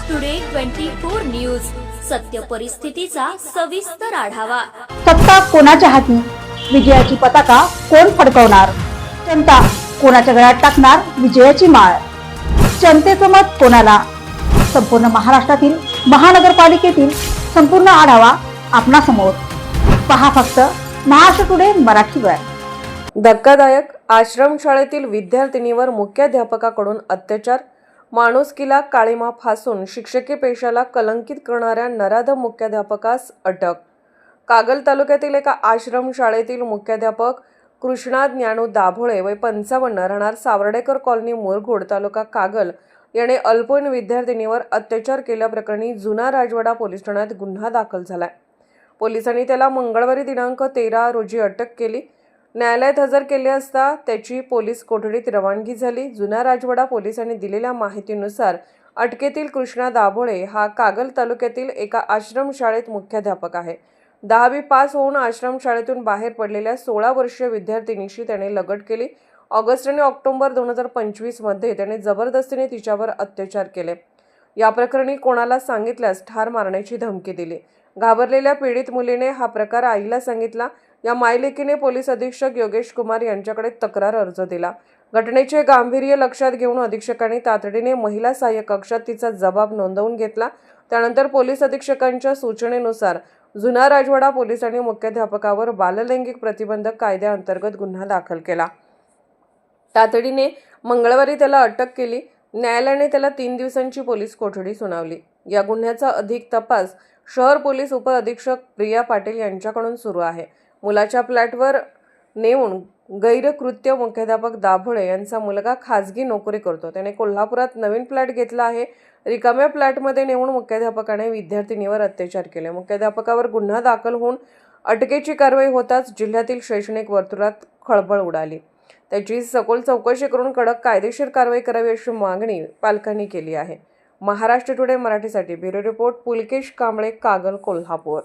Maharashtra today twenty four news सत्य परिस्थितीचा सविस्तर आढावा. सत्ता कोणाच्या हाती? विजयाची पताका कोण फडकवणार? जनता कोणाच्या गळ्यात टाकणार विजयाची माळ? जनतेचं मत कोणाला? संपूर्ण महाराष्ट्रातील महानगरपालिकेतील संपूर्ण आढावा आपणासमोर. पहा फक्त महाराष्ट्र टुडे मराठीवर धक्कादायक आश्रमशाळेतील विद्यार्थिनीवर मुख्याध्यापकाकडून अत्याचार माणुसकीला काळीमा फासून शिक्षकी पेशाला कलंकित करणाऱ्या नराधम मुख्याध्यापकास अटक. कागल तालुक्यातील एका आश्रमशाळेतील मुख्याध्यापक कृष्णा ज्ञानू दाभोळे वय पंचावन्न राहणार सावर्डेकर कॉलनी मुरघोड तालुका कागल याने अल्पवयीन विद्यार्थिनीवर अत्याचार केल्याप्रकरणी जुना राजवाडा पोलीस ठाण्यात गुन्हा दाखल झालाय. पोलिसांनी त्याला मंगळवारी दिनांक तेरा रोजी अटक केली. न्यायालयात हजर केले असता त्याची पोलीस कोठडीत रवानगी झाली. जुना राजवाडा पोलिसांनी दिलेल्या माहितीनुसार अटकेतील कृष्णा दाभोळे हा कागल तालुक्यातील एका आश्रमशाळेत मुख्याध्यापक आहे. दहावी पास होऊन आश्रमशाळेतून बाहेर पडलेल्या सोळा वर्षीय विद्यार्थिनीशी त्याने लगट केली. ऑगस्ट आणि ऑक्टोबर दोन हजार पंचवीसमध्ये त्याने जबरदस्तीने तिच्यावर अत्याचार केले. या प्रकरणी कोणाला सांगितल्यास ठार मारण्याची धमकी दिली. घाबरलेल्या पीडित मुलीने हा प्रकार आईला सांगितला. या मायलेकीने पोलीस अधीक्षक योगेश कुमार यांच्याकडे तक्रार अर्ज दिला. घटनेचे गांभीर्य लक्षात घेऊन अधीक्षकांनी तातडीने महिला सहाय्य कक्षात तिचा जबाब नोंदवून घेतला. त्यानंतर पोलीस अधीक्षकांच्या सूचनेनुसार जुना राजवाडा पोलिसांनी मुख्याध्यापकावर बाललैंगिक प्रतिबंधक कायद्याअंतर्गत गुन्हा दाखल केला. तातडीने मंगळवारी त्याला अटक केली. न्यायालयाने त्याला तीन दिवसांची पोलीस कोठडी सुनावली. या गुन्ह्याचा अधिक तपास शहर पोलीस उपअधीक्षक प्रिया पाटील यांच्याकडून सुरू आहे. मुलाच्या फ्लॅटवर नेऊन गैरकृत्य मुख्याध्यापक दाभोळे यांचा मुलगा खाजगी नोकरी करतो. त्याने कोल्हापुरात नवीन फ्लॅट घेतला आहे. रिकाम्या फ्लॅटमध्ये नेऊन मुख्याध्यापकाने विद्यार्थिनीवर अत्याचार केले. मुख्याध्यापकावर गुन्हा दाखल होऊन अटकेची कारवाई होताच जिल्ह्यातील शैक्षणिक वर्तुळात खळबळ उडाली. त्याची सखोल चौकशी करून कडक कायदेशीर कारवाई करावी अशी मागणी पालकांनी केली आहे. महाराष्ट्र टुडे मराठीसाठी ब्युरो रिपोर्ट पुलकेश कांबळे कागल कोल्हापूर.